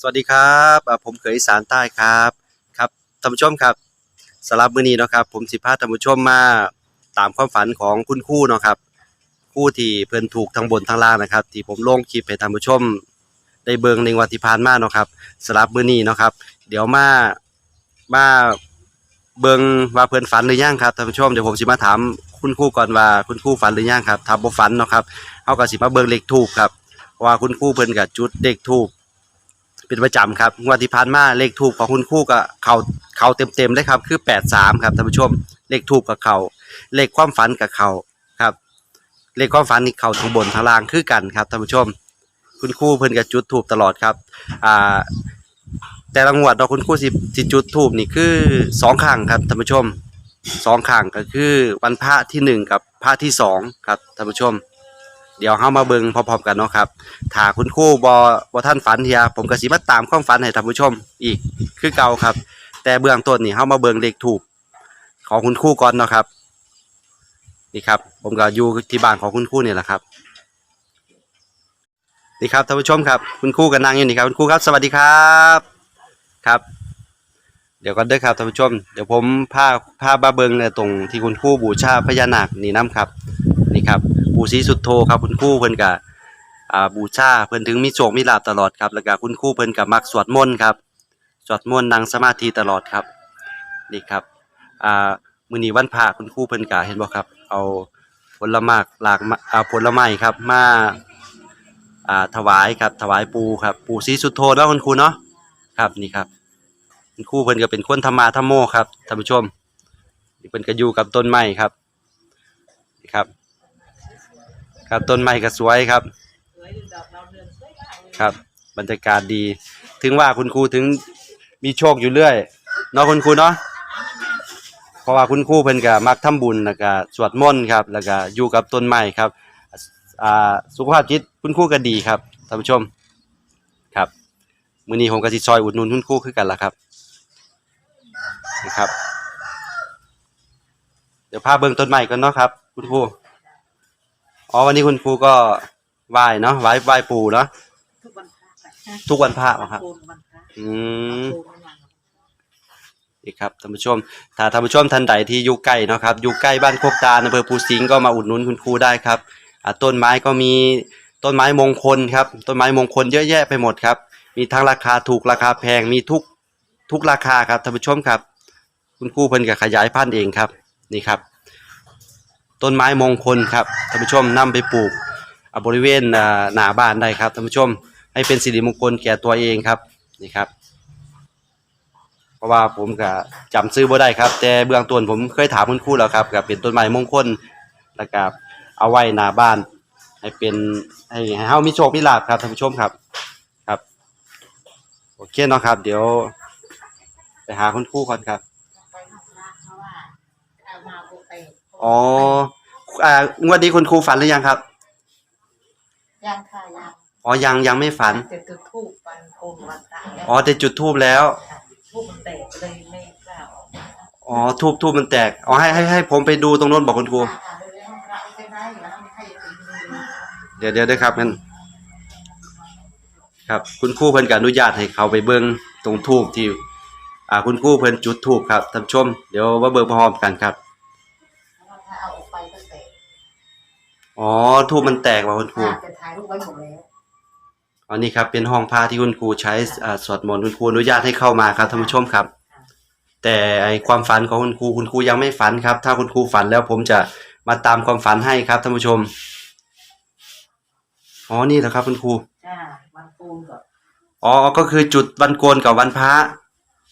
สวัสดีครับผมเขยสารใต้ครับครับท่านผู้ชมครับสำหรับมื้อนี้เนาะครับ ผมสิพาท่านผู้ชมมาตามความฝันของคุณคู่เนาะครับ คู่ที่เพิ่นถูกทั้งบนทั้งล่างนะครับ ที่ผมลงคลิปให้ท่านผู้ชม ได้เบิ่งในวันที่ผ่านมาเนาะครับสำหรับมื้อนี้เนาะครับ เดี๋ยวมามาเบิ่งว่าเพิ่นฝันหรือยังครับท่านผู้ชมเดี๋ยวผมสิมาถามคุณคู่ก่อนว่าคุณคู่ฝันหรือยังครับถ้าบ่ฝันเนาะครับเฮาก็สิมาเบิ่งเลขทูปครับว่าคุณคู่เพิ่นก็จุดเลขทูป เป็นประจำครับงวดที่ผ่านมาเลขทูบของคุณคู่กับเขาเขาเต็มๆเลยครับ คือแปดสามครับท่านผู้ชม เลขทูบกับเขาเลขความฝันกับเขาครับ เลขความฝันนี่เขาทั้งบนทั้งล่างคือกันครับท่านผู้ชม คุณคู่เพิ่นกับจุดทูบตลอดครับอ่าแต่ละงวดเราคุณคู่สิสิจุดทูบนี่คือสองครั้งครับท่านผู้ชมสองครั้งก็คือวันพระที่หนึ่งกับพระที่สองครับท่านผู้ชม เดี๋ยวเฮามาเบิ่งพร้อมๆกันเนาะครับถ้าคุณครู่บอบอท่านฝันเฮียผมก็สิมาตามความฝันให้ท่านผู้ชมอีกคือเก่าครับ แต่เบื้องต้นนี่เฮามาเบิ่งเลขถูกของคุณครู่ก่อนเนาะครับ นี่ครับ ผมก็อยู่ที่บ้านของคุณครู่นี่แหละครับนี่ครับท่านผู้ชมครับ คุณครู่ก็นั่งอยู่นี่ครับคุณครู่ครับ สวัสดีครับครับ เดี๋ยวก็เด้อครับท่านผู้ชม เดี๋ยวผมพาพาบาเบิงเนี่ยตรงที่คุณครู่บูชาพญานาคนี่น้ำครับ นี่ครับปู่ศรีสุดโทครับคุณครู่เพิ่นก็อ่าบูชาเพิ่นถึงมีโชคมีลาภตลอดครับแล้วก็คุณครู่เพิ่นก็มักสวดมนต์ครับสวดมนต์นั่งสมาธิตลอดครับนี่ครับอ่ามื้อนี้วันพระคุณครู่เพิ่นก็เห็นบ่ครับ เอาผลไม้หลากมาอ่าผลไม้ครับมาอ่าถวายครับถวายปู่ครับปู่ศรีสุดโทเนาะคุณครูเนาะครับนี่ครับคุณครูเพิ่นก็เป็นคนธรรมาธรรมโมครับท่านผู้ชมนี่เพิ่นก็อยู่กับต้นไม้ครับนี่ครับ ครับต้นไม้ก็สวยครับ ครับ บรรยากาศดี ถึงว่าคุณครูถึงมีโชคอยู่เรื่อยเนาะคุณครูเนาะเพราะว่าคุณครูเพิ่นก็มักทำบุญแล้วก็สวดมนต์ครับ แล้วก็อยู่กับต้นไม้ครับอ่าสุขภาพจิตคุณครูก็ดีครับท่านผู้ชมครับมื้อนี้ผมก็สิซอยอุดหนุนคุณครูคือกันล่ะครับนะครับ เดี๋ยวพาเบิ่งต้นไม้กันเนาะครับ คุณครู อ๋อวันนี้คุณครูก็ไหว้เนาะไหว้ไหว้ปู่เนาะทุกวันพระค่ะทุกวันพระเหรอครับ โกนวันพระอืม โกนวันพระ นี่ครับท่านผู้ชม ถ้าท่านผู้ชมท่านใดที่อยู่ใกล้เนาะครับอยู่ใกล้บ้านโคกตาลอำเภอภูสิงห์ก็มาอุดหนุนคุณครูได้ครับอ่าต้นไม้ก็มีต้นไม้มงคลครับ ต้นไม้มงคลเยอะแยะไปหมดครับ มีทั้งราคาถูกราคาแพงมีทุกทุกราคาครับท่านผู้ชมครับ คุณครูเพิ่นก็ขยายพันธุ์เองครับนี่ครับ ต้นไม้มงคลครับท่านผู้ชมนำไปปลูกอบริเวณหน้าบ้านได้ครับท่านผู้ชมให้เป็นสิริมงคลแก่ตัวเองครับนี่ครับ เพราะว่าผมก็จำซื้อบ่ได้ครับ แต่เบื้องต้นผมเคยถามคุณครูแล้วครับก็เป็นต้นไม้มงคลแล้วก็เอาไว้หน้าบ้าน ให้เป็นให้ให้เฮามีโชคมีลาภครับท่านผู้ชมครับครับโอเคเนาะครับ เดี๋ยวไปหาคุณครูก่อนครับ ไปทำพระเพราะว่าเอามาโกเตะ อ๋ออ่างวดนี้คุณครูฝันหรือยังครับ ยังค่ะยังอ๋อยังยังไม่ฝัน จะจุดทูบวันโกนวันพระแล้วอ๋อแต่จุดทูบแล้ว ทูบมันแตกเลยไม่กล้าออกมาอ๋อทูบทูบมันแตก อ๋อให้ให้ให้ผมไปดูตรงโน้นบอกคุณครู ค่ะเดี๋ยวห้องพระไม่ได้แล้วไม่ให้ถึงมือเดี๋ยวเดี๋ยวเด้อครับงั้นครับ คุณครูเพิ่นก็อนุญาตให้เขาไปเบิ่งตรงทูบที่ อ่าคุณครูเพิ่นจุดทูบครับท่านผู้ชม เดี๋ยวมาเบิ่งพร้อมกันครับ อ๋อทูบมันแตกว่ะคุณครูน่าจะถ่ายรูปไว้หมดแล้วอันนี้ครับเป็นห้องพระที่คุณครูใช้อ่าสวดมนต์คุณครูอนุญาตให้เข้ามาครับท่านผู้ชมครับ แต่ไอความฝันของคุณครูคุณครูยังไม่ฝันครับ ถ้าคุณครูฝันแล้วผมจะมาตามความฝันให้ครับท่านผู้ชมอ๋อนี่แหละครับคุณครู จ้าวันโกนกับอ๋อก็คือจุดวันโกนกับวันพระ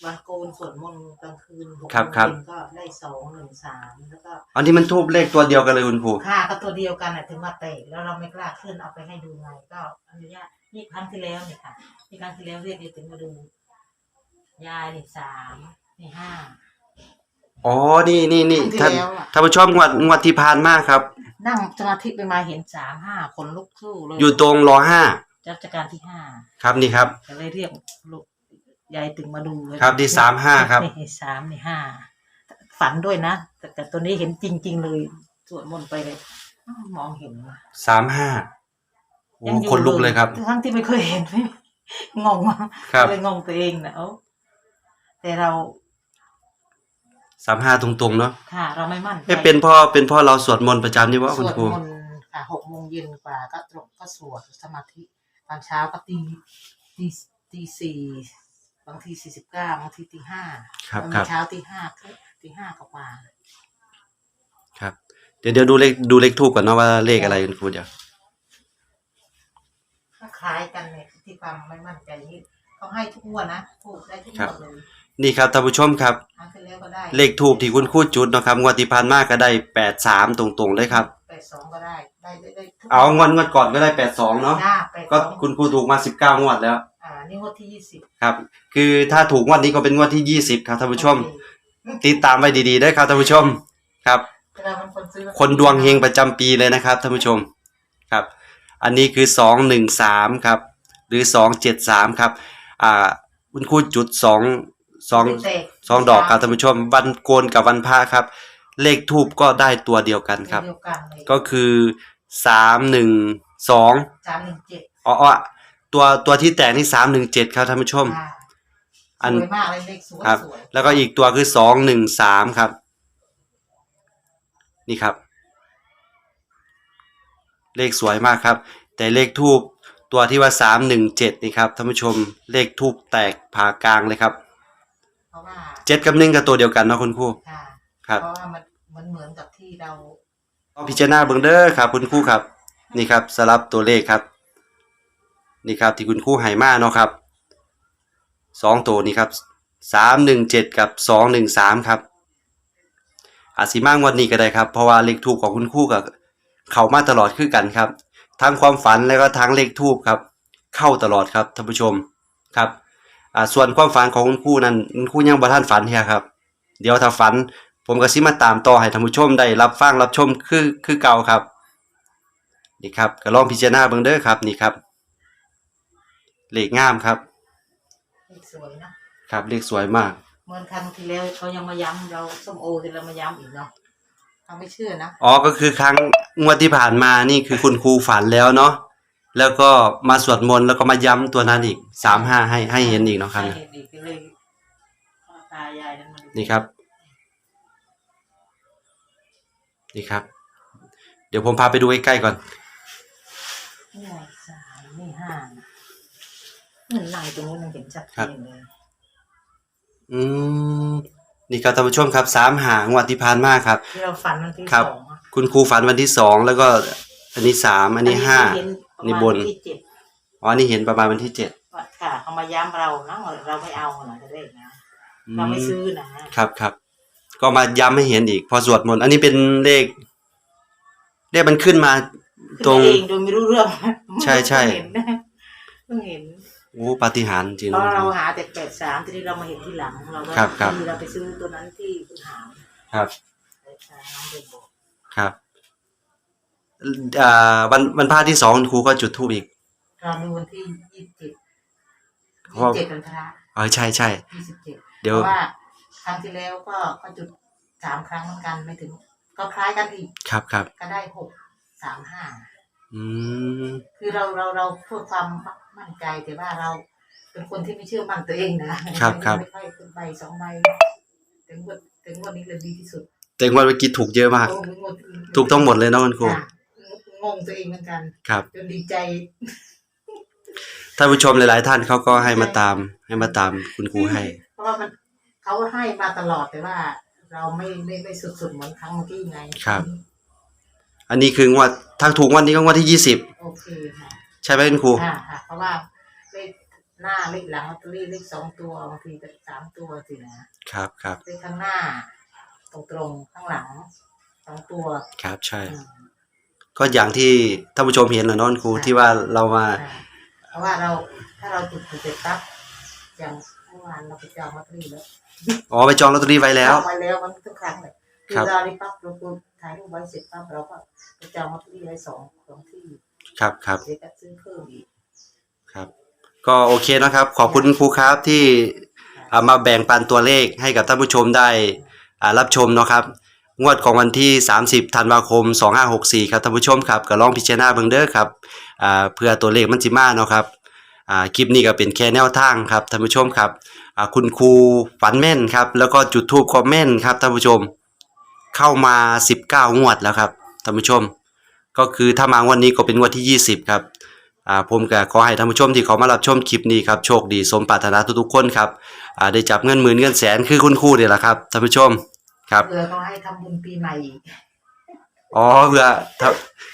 วันโกนสวดมนต์กลางคืนหกครับโมงครับเย็นก็ได้สองหนึ่งสามแล้วก็อันนี้มันทูบเลขตัวเดียวกันเลยคุณครูค่าก็ตัวเดียวกันน่ะถึงมาเตะแล้วเราไม่กล้าขึ้นเอาไปให้ดูไงก็อนุญาตนี่ครั้งที่แล้วเนี่ยค่ะนี่ครั้งที่แล้วเรียกเดี๋ยวถึงมาดู ยายนี่สามนี่ห้า อ๋อนี่นี่นี่ครั้ท่างนที่แล้วอะ ท่านผู้ชมงวดงวดที่ผ่านมาครับ นั่งสมาธิไปมาเห็นสามห้าคนลุกสู้เลยอยู่ตรงรอห้ารัชการที่ห้าครับนี่ครับก็เลยเรียกลูก ยายถึงมาดูเลยครับที่สามห้าครับนี่สามนี่ห้าฝันด้วยนะแต่แต่ตัวนี้เห็นจริง ๆ เลยสวดมนต์ไปเลยอ้าวมองเห็นว่ะสามห้าโอ้ยังอยู่คนลุกเลยครับ ทั้งที่ไม่เคยเห็นไม่งงมากครับ เลยงงตัวเองนะเอ้าแต่เราสามห้าตรงๆเนาะค่ะ เราไม่มั่นใจ เอ๊ะเป็นเพ่อเป็นเพ่อเราสวดมนต์ประจำนี่ว่าสคุณวดครู มนต์ค่ะหกโมงเย็นกว่าก็ตรงก็สวดสมาธิ ตอนเช้าก็ตีตีตีสี่ บางทีสี่สิบเก้าบางทีตีห้าครับบางครัทีบเช้าตีห้าตีห้ากว่าครับ เดี๋ยวเดี๋ยวดูเลขดูเลขทูบก่อนเนาะว่าเลขอะไรคุณครูเดี๋ยวก็คล้ายกันเนี่ยที่ความไม่มั่นใจนี่เขาให้ทุกงวดนะถูกได้ทุกงวดเลยนี่ครับท่านผู้ชมครับครั้งที่แล้วก็ได้เลขทูบที่คุณครูจุดเนาะครับงวดที่ผ่านมาก็ได้แปดสามตรงๆเลยครับ แปดสองก็ได้ได้ได้ได้ทุกเอางวดงวดก่อนก็ได้แปดสองเนาะ หน้าแปดก็สองคุณครูถูกมาสิบเก้างวดแล้วอ่า นี่งวดที่ยี่สิบครับ คือถ้าถูกงวดนี้ก็เป็นงวดที่ยี่สิบครับท่านผู้ชมโอเคติดตามไว้ดีๆด้วยครับท่านผู้ชมครับเวลามันคนซื้อคนดวงเฮงประจำปีเลยนะครับท่านผู้ชมครับ อันนี้คือสองหนึ่งสามครับ หรือสองเจ็ดสามครับ อ่าคุณครูจุดสองสองเด็กสองดอกครับท่านผู้ชม วันโกนกับวันพระครับ เลขทูบก็ได้ตัวเดียวกันครับเดียวกันเลยก็คือสามหนึ่งสองสามหนึ่งเจ็ดอ๋ออ๋อ ตัวตัวที่แตกนี่สามหนึ่งเจ็ดครับท่านผู้ชมอ่าอันสวยมากเลยเลขสวยครับ สวยแล้วก็อีกตัวคือสองหนึ่งสามครับ นี่ครับ เลขสวยมากครับ แต่เลขทูบตัวที่ว่าสามหนึ่งเจ็ดนี่ครับท่านผู้ชม เลขทูบแตกผ่ากลางเลยครับเพราะว่าเจ็ดกับหนึ่งกับตัวเดียวกันเนาะคุณครูค่ะครับ เพราะว่ามันมันเหมือนกับที่เราต้องพิจารณาเบิ่งเด้อครับคุณครูครับ นี่ครับสลับตัวเลขครับ นี่ครับที่คุณครูให้มาเนาะครับสองตัวนี่ครับสามหนึ่งเจ็ดกับสองหนึ่งสามครับ อาจสิมากวันนี้ก็ได้ครับ เพราะว่าเลขทูบของคุณครูกับเข้ามาตลอดคือกันครับ ทั้งความฝันแล้วก็ทั้งเลขทูบครับ เข้าตลอดครับท่านผู้ชมครับอ่าส่วนความฝันของคุณครูนั้นคุณครูยังบ่ทันฝันเฮียครับ เดี๋ยวถ้าฝัน ผมก็สิมาตามต่อให้ท่านผู้ชมได้รับฟังรับชมคือคือเก่าครับนี่ครับก็ลองพิจารณาเบิ่งเด้อครับนี่ครับ เลขงามครับ เลขสวยนะครับเลขสวยมาก เหมือนครั้งที่แล้วเขายังมาย้ำเราส้มโอที่เรามาย้ำอีกเนาะเขาไม่เชื่อนะอ๋อก็คือครั้งงวดที่ผ่านมานี่คือคุณครูฝันแล้วเนาะแล้วก็มาสวดมนต์แล้วก็มาย้ำตัวนั้นอีกสามห้าให้ให้เห็นอีกเนาะครับใช่ดีก็เลยพ่อตายายนั้นมันนี่ครับ นี่ครับ เดี๋ยวผมพาไปดูใกล้ๆก่อนนี่สามนี่ห้านะ เหมือนในตรงนี้มันเห็นชัดเจนเลยอืมนี่ครับท่านผู้ชมครับสามหางวดที่ผ่านมาครับ ที่เราฝันวันที่ครับสองอะคุณครูฝันวันที่สองแล้วก็ อันนี้สามอันนี้ห้าเห็ประนี่มาณบนวันที่เจ็ดอ๋อนี่เห็นประมาณวันที่เจ็ดว่าค่ะเขามาย้ำเรานะเราไม่เอานะจะเลขนะ อืเราไม่ซื้อนะ ครับครับ ก็มาย้ำให้เห็นอีก พอสวดมนต์อันนี้เป็นเลข เลขมันขึ้นมาตรง ขึ้นมาเองโดยไม่รู้เรื่องใช่ใช่เพิ่งเห็นนะเพิ่งเห็นโอ้ปาฏิหาริย์จริงเพราะนะเราหาแต่แปดสามทีนี้เรามาเห็นที่หลังเราก็ครับครับ ที่เราไปซื้อตัวนั้นที่คุณหามครับ แปดสามน้องเดินบอกครับอ่าวันวันพระที่สองคุณครูก็จุดธูปอีก เราดูวันที่ยี่สิบเจ็ดเพยี่ราะสิบเจ็ดวันพระอ๋อใช่ใช่ยี่สิบเจ็ดเดี๋ยวเพราะว่าครั้งที่แล้วก็ก็จุดสามครั้งเหมือนกันไม่ถึง ก็คล้ายกันอีก ครับครับก็ได้หกสามห้า อืมคือเราเราเราเพื่อความมั่นใจแต่ว่าเรา เป็นคนที่ไม่เชื่อมั่นตัวเองนะครับครับ ไม่ค่อยเป็นใบสองใบถึงวันถึงวันนี้เลยดีที่สุดแต่วันเมื่อกี้ถูกเยอะมาก โอ้งงถูกทั้งหมดเลยเนาะคุณครู ค่ะงงตัวเองเหมือนกันครับ จนดีใจท่านผู้ชมหลาย ๆ ท่านเขาก็ให้มาตาม ให้มาตามคุณครูให้ เพราะว่ามันเขาให้มาตลอดแต่ว่า เราไม่ไม่ไม่สุดๆเหมือนครั้งเมื่อกี้ไงครับ อันนี้คืองวดถ้าถูกงวันนี้ก็งวดที่ยี่สิบโอเคค่ะใช่ไหมคุณครูค่ะค่ะ เพราะว่าเลขหน้าเลขหลังลอตเตอรี่เลขสองตัวบางทีก็สามตัวสินะครับครับเลขข้างหน้า ตรงตรงๆข้างหลังสองตัวครับใช่ อืม ก็อย่างที่ท่านผู้ชมเห็นนะเน้องครูที่ว่าเรามาค่ะเพราะว่าเราถ้าเราจุดถูกเสร็จปั๊บอย่างเมื่อวานเราไปจองลอตเตอรี่แล้วอ๋อไปจองลอตเตอรี่ไว้แล้ว จองไว้แล้วมันทุกครั้งเลยคืครัอบเราได้ปั๊บเราก็ ถ่ายรูปไว้เสร็จปั๊บเราก็ไปจองลอตเตอรี่ไว้สองสองที่ครับครับเดี๋ยวจะซื้อเพิ่มอีกครับ ก็โอเคนะครับ ขอบคุณคุณครูครับที่เอามาแบ่งปันตัวเลขให้กับท่านผู้ชมได้อ่ารับชมเนาะครับ งวดของวันที่ 30 ธันวาคม 2564 ครับท่านผู้ชมครับก็ลองพิจารณาเบิ่งเด้อครับอ่าเพื่อตัวเลขมันสิมาเนาะครับอ่าคลิปนี้ก็เป็นแค่แนวทางครับท่านผู้ชมครับอ่าคุณครูฝันแม่นครับ แล้วก็จุดทูปคอมเมนต์ครับท่านผู้ชม เข้ามา19งวดแล้วครับท่านผู้ชม ก็คือถ้ามางวดนี้ก็เป็นงวดที่20ครับอ่าผมก็ขอให้ท่านผู้ชมที่เขามารับชมคลิปนี้ครับโชคดีสมปรารถนาทุกๆคนครับอ่าได้จับเงินหมื่นเงินแสนคือคุณครูนี่แหละครับท่านผู้ชมครับเผื่อเขาให้ทำบุญปีใหม่อีกอ๋อเพื่อถ้า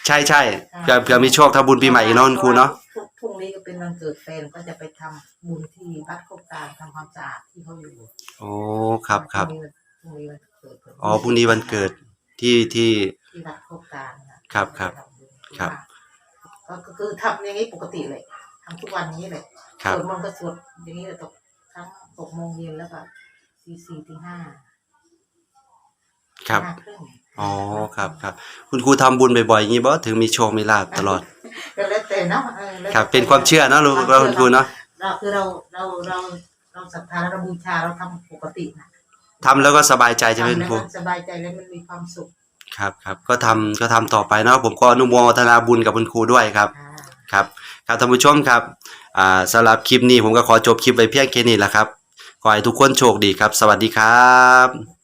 ใช่ใช่เพื่อเพื่อมีโชคทำบุญปีใหม่อีกเนาะคุณครูเนาะพรุ่งพรุ่งนี้ก็เป็นวันเกิดแฟนก็จะไปทำบุญที่วัดโคกกลางทำความสะอาดที่เขาอยู่โอ้ครับครับพรุ่งนี้ พรุ่งนี้วันเกิดอ๋อพรุ่งนี้วันเกิดที่ที่ ที่วัดโคกกลางนะครับครับทำบุญครับ ก็ก็คือทำอย่างนี้ปกติเลยทำทุกวันนี้เลยครับสวดมนต์ก็สวดอย่างนี้เลยตกทั้งหกโมงเย็นแล้วก็ตีสี่ตีห้าครับ ห้าครึ่งอ๋อครับครับ คุณครูทำบุญบ่อยๆอย่างนี้บ่ถึงมีโชคมีลาภตลอด ก็แล้วแต่เนาะออแล้วแต่ครับ เป็นความเชื่อเนาะลูกเราคุณครูเนาะ เราคือเราเราเราเราศรัทธาเราบูชาเราทำปกตินะ ทำแล้วก็สบายใจใช่ไหมทำคุณแล้วครู มันสบายใจแล้วมันมีความสุขครับครับก็ทำก็ทำต่อไปเนาะผมก็อนุโมทนาบุญกับคุณครูด้วยครับอ่า ครับครับท่านผู้ชมครับอ่าสำหรับคลิปนี้ผมก็ขอจบคลิปไว้เพียงแค่นี้แหละครับขอให้ทุกคนโชคดีครับ สวัสดีครับ